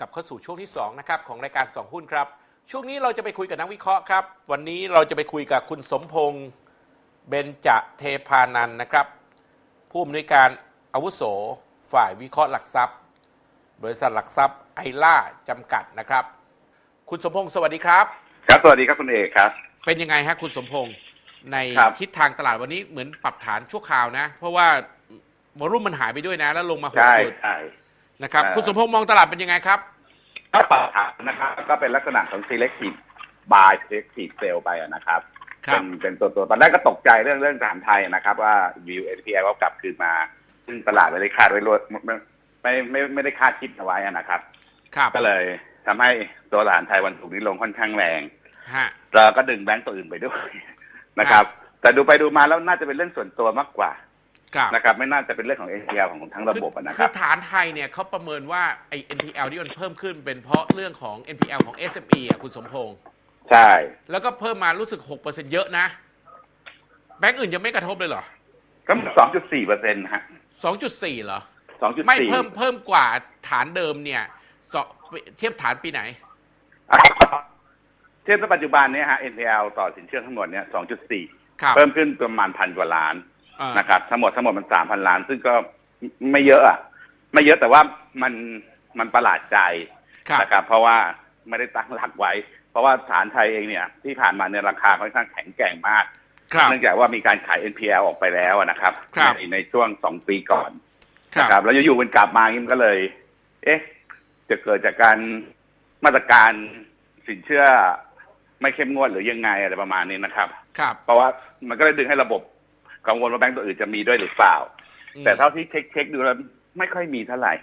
กลับเข้าสู่ช่วงที่2นะครับของรายการ 2 หุ้นครับ ช่วงนี้เราจะไปคุยกับนักวิเคราะห์ครับ วันนี้เราจะไปคุยกับคุณสมพงษ์เบญจเทพานันท์นะครับ ผู้อำนวยการอาวุโส ฝ่ายวิเคราะห์หลักทรัพย์ บริษัทหลักทรัพย์ไอล่าจำกัดนะครับ คุณสมพงษ์สวัสดีครับ ครับสวัสดีครับคุณเอกครับ เป็นยังไงฮะคุณสมพงษ์ในครับทิศทางตลาดวันนี้เหมือนปรับฐานชั่วคราวนะ เพราะว่าวอลุ่มมันหายไปด้วยนะ แล้วลงมาหกใช่จุดใช่ นะครับเอ่อคุณสมพงษ์มองตลาดเป็นยังไงครับก็ปรับฐานนะครับก็เป็นลักษณะของ selective buy selective sell ไปอะนะครับครัเป็บนเป็นตัวตัวตอนแรกก็ตกใจเรื่องเรื่องฐานไทยนะครับ ว่า view NPL ก็กลับคืนมา ซึ่งตลาดไม่ได้คาดไว้รวดไม่ไม่ไม่ไม่ได้คาดคิดเอาไว้อะนะครับครับก็เลยทำให้ตัวฐานไทยวันศุกร์นี้ลงค่อนข้างแรงฮะแล้วก็ดึงแบงก์ตัวอื่นไปด้วยนะครับ แต่ดูไปดูมาแล้วน่าจะเป็นเรื่องส่วนตัวมากกว่า ครับนะครับไม่น่าจะเป็นเรื่องของ NPL ของทั้งระบบอะนะคคืรัอบฐานไทยเนี่ยเขาประเมินว่าไอ้ NPL ที่มันเพิ่มขึ้นเป็นเพราะเรื่องของ NPL ของ SME อะคุณสมพงษ์ใช่ แล้วก็เพิ่มมารู้สึก 6%เยอะนะ แบงก์อื่นยังไม่กระทบเลยเหรอ ก็สองจุดสี่เปอร์เซ็นต์ฮะ2.4เหรอ สองจุดไม่สี่เพิ่มเพิ่มกว่าฐานเดิมเนี่ยสองเทียบฐานปีไหน เทียบกับปัจจุบันเนี่ยฮะ NPL ต่อสินเชื่อทั้งหมดเนี่ยสองจุดสี่ครับ เพิ่มขึ้นประมาณพันกว่าล้านอ่า นะครับ ทั้งหมดทั้งหมดมันสามพันล้าน ซึ่งก็ไม่เยอะอะไม่เยอะแต่ว่ามันมันประหลาดใจครับนะครับ เพราะว่าไม่ได้ตั้งหลักไว้ เพราะว่าฐานไทยเองเนี่ย ที่ผ่านมาเนี่ยราคาค่อนข้างแข็งแกร่งมากครับเนื่องจากว่ามีการขาย NPL ออกไปแล้วอะนะครับครับในในช่วงสองปีก่อนครันะครับบแล้วอยู่ๆมันกลับมาอย่างนี้มันก็เลย เอ๊ะ จะเกิดจากการมาตรการสินเชื่อไม่เข้มงวดหรือยังไงอะไรประมาณนี้นะครับ ครับ เพราะว่ามันก็เลยดึงให้ระบบ กังวลว่าแบงก์ตัวอื่นจะมีด้วยหรือเปล่าอืมแต่เท่าที่เช็คเช็คดูแล้วไม่ค่อยมีเท่าไหร่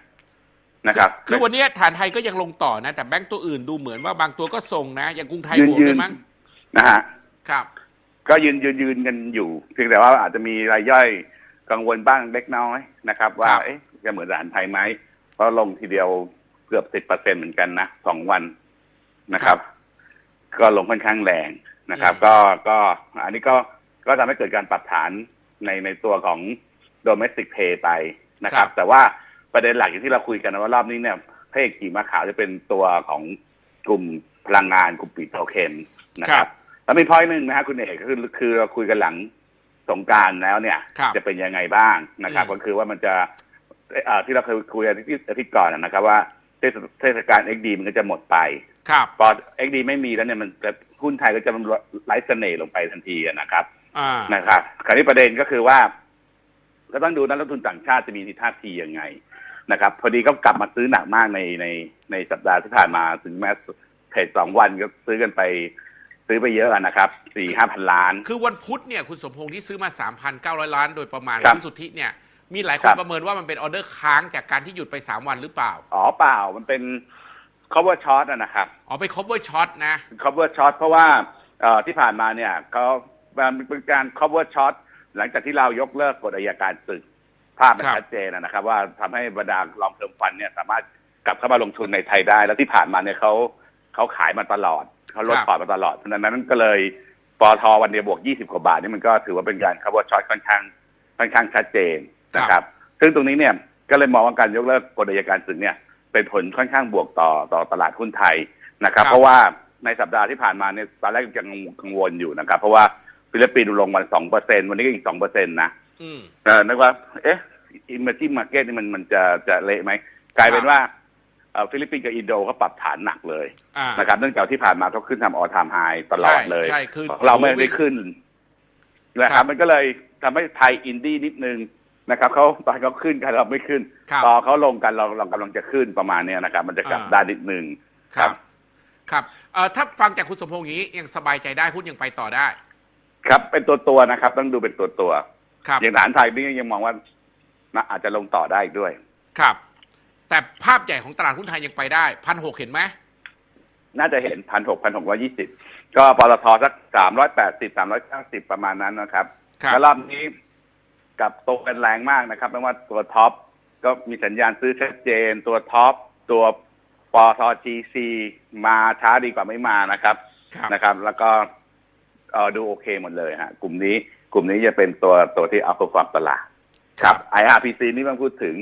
นะครับ คือวันนี้ฐานไทยก็ยังลงต่อนะ แต่แบงก์ตัวอื่นดูเหมือนว่าบางตัวก็ทรงนะ อย่างกรุงไทยยืนบวกยืด้วนยมั้งนะฮะครับ ก็ยืนยืนยืนกันอยู่เพียงแต่ว่าอาจจะมีรายย่อยกังวลบ้างเล็กน้อยนะครับ ว่าครับเอ๊ะจะเหมือนฐานไทยไหมเพราะลงทีเดียวเกือบสิบเปอร์เซ็นเหมือนกันนะสองวันนะครับ ก็ลงค่อนข้างแรงนะครับ ก็ก็อันนี้ก็ ก็ทำให้เกิดการปรับฐานในในตัวของ domestic pay ไปนะครับ แต่ว่าประเด็นหลักอย่างที่เราคุยกันนะว่ารอบนี้เนี่ยพระเอกขี่ม้าขาวจะเป็นตัวของกลุ่มพลังงานกลุ่มปิโตรเคมนะคครัรับบแล้วมีพอยหนึ่งนะฮะคุณเอกก็คือคือเราคุยกันหลังสงกรารแล้วเนี่ยครับจะเป็นยังไงบ้างนะครับอืมก็คือว่ามันจะเอ่อที่เราเคยคุยกันที่อาทิตย์ก่อนนะครับ ว่าเทศเทศกาล XD มันก็จะหมดไปครับพอ XD ไม่มีแล้วเนี่ยมันจะหุ้นไทยก็จะไร้เสน่ห์ลงไปทันทีอะนะครับอ่า นะครับคราวนี้ประเด็นก็คือว่า ก็ต้องดูนักลงทุนต่างชาติจะมีท่าทียังไงนะครับ พอดีก็กลับมาซื้อหนักมากในในในสัปดาห์ที่ผ่านมาถึงแม้เทรดสองวันก็ซื้อกันไปซื้อไปเยอะอะนะครับสี่ห้าพันล้าน คือวันพุธเนี่ยคุณสมพงษ์ที่ซื้อมา3,900ล้านโดยประมาณครับคุณสุทธิเนี่ย มีหลายคคนรับประเมินว่ามันเป็นออเดอร์ค้างจากการที่หยุดไป3วันหรือเปล่า อ๋อเปล่ามันเป็น cover short อะนะครับ อ๋อไป cover short นะ cover short เพราะว่าเอ่อที่ผ่านมาเนี่ยเขา มันเป็นการ cover short หลังจากที่เรายกเลิกกฎอัยการศึก ภาพมันครับชัดเจนอะนะครับ ว่าทำให้บรรดาลองเทอมฟันเนี่ยสามารถกลับเข้ามาลงทุนในไทยได้ แล้วที่ผ่านมาเนี่ยเขาเขาขายมาตลอดเขาลดพอร์ตมาตลอดเพราะฉะนั้นก็เลยปอทวันเดียวบวก 20 กว่าบาทนี่มันก็ถือว่าเป็นการ cover short ค่อนข้างค่อนข้างชัดเจนนะครับ ซึ่งตรงนี้เนี่ยก็เลยมองว่าการยกเลิกกฎอัยการศึกเนี่ยเป็นผลค่อนข้างบวกต่อต่อตลาดหุ้นไทยนะครับครับ เพราะว่าในสัปดาห์ที่ผ่านมาเนี่ยตอนแรกยังกังวลอยู่นะครับ เพราะว่า ฟิลิปปินส์ลงมาสองเปอร์เซ็นวันนี้ก็อีกสองเปอร์เซ็นต์นะอืมเออนึกว่า เอ๊ะอิมเมอร์จิ้งมาร์เก็ตนี่มันมันจะจะเละไหมกลายเป็นว่าเอ่อฟิลิปปินส์กับอินโดเขาปรับฐานหนักเลยอ่านะครับเนื่องจากที่ผ่านมาเขาขึ้นทำออทามไฮตลอดเลยใช่คือเราไม่ได้ขึ้นนะครับมันก็เลยทำให้ไทยอินดี้นิดนึงนะครับเขาตอนเขาขึ้นกันเราไม่ขึ้นครับพอเขาลงกันเราเรากำลังจะขึ้นประมาณเนี้ยนะครับ มันจะกลับอ่าด้านนิดนึงครับ ครับเอ่อถ้าฟังจากคุณสมพงษ์อย่างนี้ยังสบายใจได้หุ้นยังไปต่อได้ ครับเป็นตัวตัวๆนะครับ ต้องดูเป็นตัวตัวครับๆอย่างฐานไทยนี่ยังมองว่าน่าอาจจะลงต่อได้อีกด้วย ครับ แต่ภาพใหญ่ของตลาดหุ้นไทยยังไปได้พันหกเห็นไหมน่าจะเห็นพันหกพันหกร้อยี่สิบก็ปตทสักสามร้อยแปดสิบสามร้อยเก้าสิบประมาณนั้นนะครับครับแล้วรอบนี้กลับตกเป็นแรงมากนะครับไม่ว่าตัวท็อปก็มีสัญญาณซื้อชัดเจน ตัวท็อปตัวปตจีซีมาช้าดีกว่าไม่มานะครับครับนะครับ แล้วก็เออ ดูโอเคหมดเลยฮะกลุ่มนี้กลุ่มนี้จะเป็นตัวตัวที่เอาความตลาดครับ IRPC นี่ต้องพูดถึง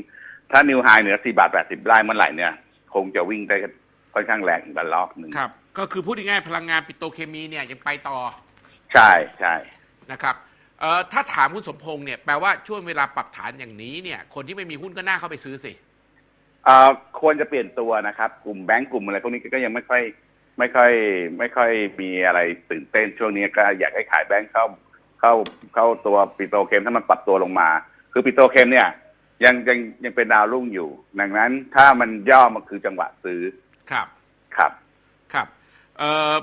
ถ้านิวไฮเหนือ4บาท80ได้เมื่อไหร่เนี่ย คงจะวิ่งได้ค่อนข้างแรงอีกระลอกหนึ่งครับ ก็คือพูดง่ายๆพลังงานปิโตรเคมีเนี่ยยังไปต่อ ใช่ใช่นะครับเอ่อถ้าถามคุณสมพงษ์เนี่ยแปลว่าช่วงเวลาปรับฐานอย่างนี้เนี่ย คนที่ไม่มีหุ้นก็น่าเข้าไปซื้อสิเอ่อควรจะเปลี่ยนตัวนะครับ กลุ่มแบงก์กลุ่มอะไรพวกนี้ก็ยังไม่ค่อย ไม่ค่อยไม่ค่อยมีอะไรตื่นเต้นช่วงนี้ก็อยากให้ขายแบงก์เข้าเข้าเข้าตัวปิโตรเคมถ้ามันปรับตัวลงมา คือปิโตรเคมเนี่ย ยังยังยังเป็นดาวรุ่งอยู่ ดังนั้นถ้ามันย่อมันคือจังหวะซื้อครับครับครับเอ่อ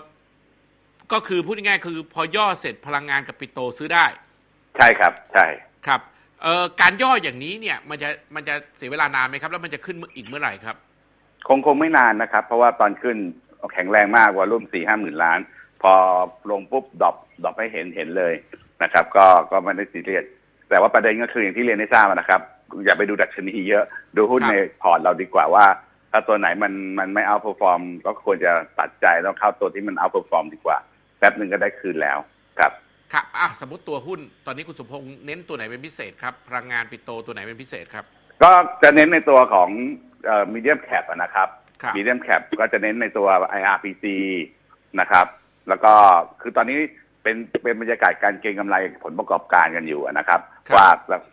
ก็คือพูดง่ายๆคือพอย่อเสร็จพลังงานกับปิโตรซื้อได้ ใช่ครับ ใช่ครับเอ่อการย่ออย่างนี้เนี่ย มันจะมันจะเสียเวลานานไหมครับ แล้วมันจะขึ้นอีกเมื่อไหร่ครับ คงคงไม่นานนะครับ เพราะว่าตอนขึ้น แข็งแรงมากกว่ารุ่มสี่ห้าหมื่นล้าน พอลงปุ๊บดรอปดรอปให้เห็นเห็นเลยนะครับ ก็ก็ไม่ได้ซีเรียสแต่ว่าประเด็นก็คืออย่างที่เรียนให้ทราบนะครับ อย่าไปดูดัชนีเยอะดูหุ้นครับในพอร์ตเราดีกว่าว่า ถ้าตัวไหนมันมันไม่เอา e พ f อร์ม ก็ควรจะตัดใจแล้วเข้าตัวที่มันเอา e พ f อร์มดีกว่าแป๊บหนึ่งก็ได้คืนแล้วครับครับอะสมมติตัวหุ้นตอนนี้คุณสมพงษ์เน้นตัวไหนเป็นพิเศษครับพลังงานปิโตรตัวไหนเป็นพิเศษครับ ก็จะเน้นในตัวของมีเดียมแคปนะครับครับ มีเดียมแคปก็จะเน้นในตัว IRPC นะครับ แล้วก็คือตอนนี้เป็นเป็นบรรยากาศการเก็งกำไรผลประกอบการกันอยู่นะครับครับ ว่า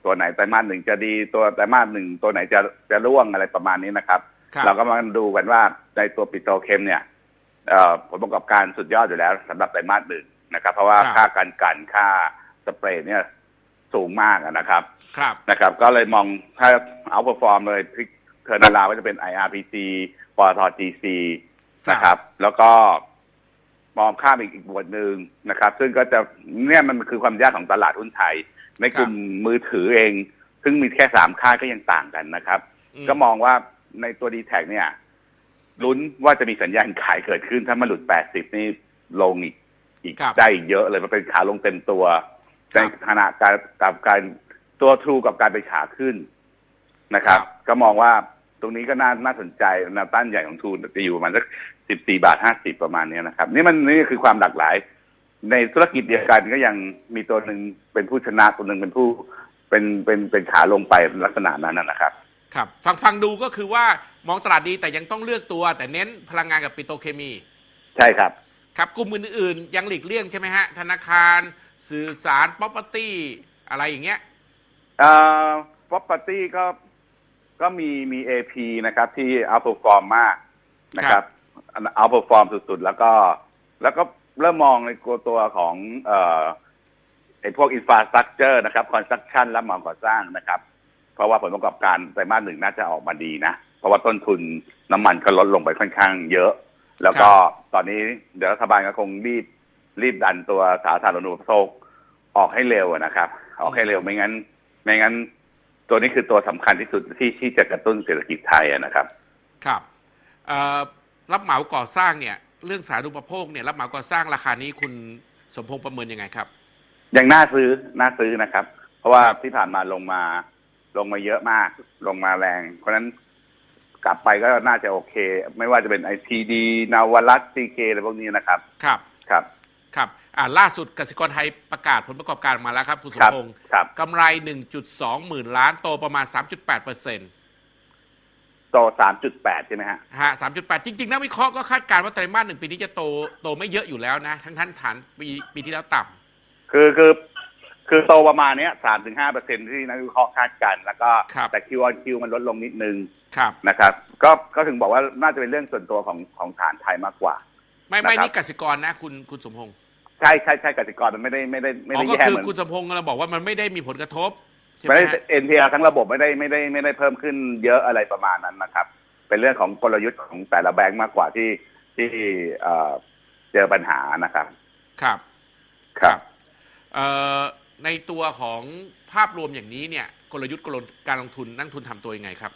ตัวไหนไตรมาสหนึ่งจะดีตัวไตรมาสหนึ่งตัวไหนจะจะร่วงอะไรประมาณนี้นะครับครับเราก็มาดูกันว่าในตัวปิโตรเคมเนี่ยเอ่อผลประกอบการสุดยอดอยู่แล้วสำหรับไตรมาสหนึ่งนะครับ เพราะว่าครับค่าการกันค่าสเปรย์เนี่ยสูงมากอะนะครับ ครับนะครับ ก็เลยมองถ้าเอาพอฟอร์มเลยพลิก เทอร์นาราก็จะเป็น IRPC ปตท GC ครับนะครับ แล้วก็มองข้ามอีกอีกบทหนึ่งนะครับ ซึ่งก็จะเนี่ยมันคือความยากของตลาดหุ้นไทย ในกลุ่มมือถือเอง ซึ่งมีแค่สามค่ายก็ยังต่างกันนะครับ ก็มองว่าในตัวดีแท็เนี่ยลุ้นว่าจะมีสัญญาณขายเกิดขึ้นถ้ามันหลุด 80 นี่ลงอีกอีกครับได้อีกเยอะเลยมันเป็นขาลงเต็มตัวครัในบขณะการกับการตัวทรูกับการไปขาขึ้น นะครับครับ ก็มองว่าตรงนี้ก็น่าน่าสนใจแนวต้านใหญ่ของทูนจะอยู่ประมาณสักสิบสี่บาทห้าสิบประมาณเนี้ยนะครับ นี่มันนี่คือความหลากหลาย ในธุรกิจเดียวกันก็ยังมีตัวหนึ่งเป็นผู้ชนะตัวหนึ่งเป็นผู้เป็นเป็นเป็นขาลงไปลักษณะนั้นนะนะครับ ครับ ฟังฟังดูก็คือว่ามองตลาดดีแต่ยังต้องเลือกตัว แต่เน้นพลังงานกับปิโตรเคมี ใช่ครับ ครับกลุ่มอื่นๆ ยังหลีกเลี่ยงใช่ไหมฮะ ธนาคาร สื่อสาร property อะไรอย่างเงี้ยเอ่อ property ก็ ก็มีมี AP นะครับ ที่เอา perform มากนะครับเอา perform สุดๆ แล้วก็ แล้วก็เริ่มมองในตัวตัวของเอ่อไอ้พวก infrastructure นะครับ construction และมองก่อสร้างนะครับ เพราะว่าผลประกอบการไตรมาสหนึ่งน่าจะออกมาดีนะ เพราะว่าต้นทุนน้ำมันก็ลดลงไปค่อนข้างเยอะ แล้วก็ตอนนี้เดี๋ยวรัฐบาลก็คงรีบรีบดันตัวสาธารณูปโภคออกให้เร็วอะนะครับ ออกให้เร็วไม่งั้น ไม่งั้น ตัวนี้คือตัวสำคัญที่สุดที่ที่จะกระตุ้นเศรษฐกิจไทยอะนะครับ ครับเอ่อรับเหมาก่อสร้างเนี่ย เรื่องสาธารณูปโภคเนี่ยรับเหมาก่อสร้างราคานี้คุณสมพงษ์ประเมินยังไงครับ ยังน่าซื้อน่าซื้อนะครับ เพราะว่าครับที่ผ่านมาลงมาลงมาเยอะมากลงมาแรง เพราะฉะนั้นกลับไปก็น่าจะโอเค ไม่ว่าจะเป็นไอทีดีนาวรัตซีเคอะไรพวกนี้นะครับ ครับครับ ครับอ่าล่าสุดกสิกรไทยประกาศผลประกอบการออกมาแล้วครับ คุณสคมรับพงษ์ครับกำไร 1.2 หมื่นล้านโตประมาณ 3.8เปอร์เซ็นต์โตสามจุดแปดใช่ไหมฮะ ฮะ 3.8 จริง ๆ นักวิเคราะห์ก็คาดการณ์ว่าไตรมาสหนึ่งปีนี้จะโตโตไม่เยอะอยู่แล้วนะ ทั้งท่านฐานปีปีที่แล้วต่ำคือคือคือโตประมาณเนี้ยสามถึงห้าเปอร์เซ็นที่นักวิเคราะห์คาดกันแล้วก็ครับแต่คิวออนคิวมันลดลงนิดนึงครับนะครับ ก็ก็ถึงบอกว่าน่าจะเป็นเรื่องส่วนตัวของของฐานไทยมากกว่า ไม่ไม่นะครับนี่กสิกรนะคุณคุณสมพงษ์ใช่ใช่ใช่กสิกรมันไม่ได้ไม่ได้ไม่อ๋อได้ก็แย่คือเหมือนคุณสมพงษ์เราบอกว่ามันไม่ได้มีผลกระทบใช่ไหไม่มได้ฮะ NPL ทั้งระบบไม่ได้ไม่ได้ไม่ได้เพิ่มขึ้นเยอะอะไรประมาณนั้นนะครับ เป็นเรื่องของกลยุทธ์ของแต่ละแบงก์มากกว่าที่ที่เอ่อเจอปัญหานะครับ ครับครับเอ่อในตัวของภาพรวมอย่างนี้เนี่ย กลยุทธ์กลการลงทุนนักลงทุนทำตัวยังไงครับ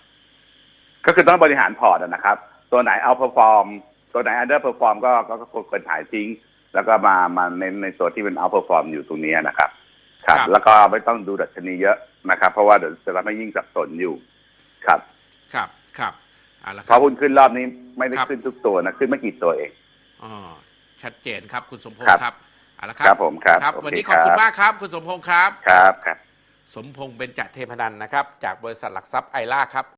ก็คือต้องบริหารพอร์ตอะนะครับ ตัวไหนเอา perform ตัวไหน under perform ก็ก็ก็ควรขายทิ้ง แล้วก็มามาเน้นในตัวที่เป็น out perform อยู่ตรงนี้นะครับครับ ครับ แล้วก็ไม่ต้องดูดัชนีเยอะนะครับ เพราะว่าเดี๋ยวจะทำให้ยิ่งสับสนอยู่ครับ ครับครับเอาละคเพรับ ราะหุ้นขึ้นรอบนี้ไม่ได้ครับ ขึ้นทุกตัวนะขึ้นไม่กี่ตัวเอง อ๋อชัดเจนครับคุณสมพงครับ ษ์ครับเอาละคครัรับผมครับครับ โเวันนี้ขอบคุณมากครับ คุณสมพงษ์ครับ ครับครับ สมพงษ์เป็นจัดเทพนันนะครับ จากบริษัทหลักทรัพย์ไอล่าครับ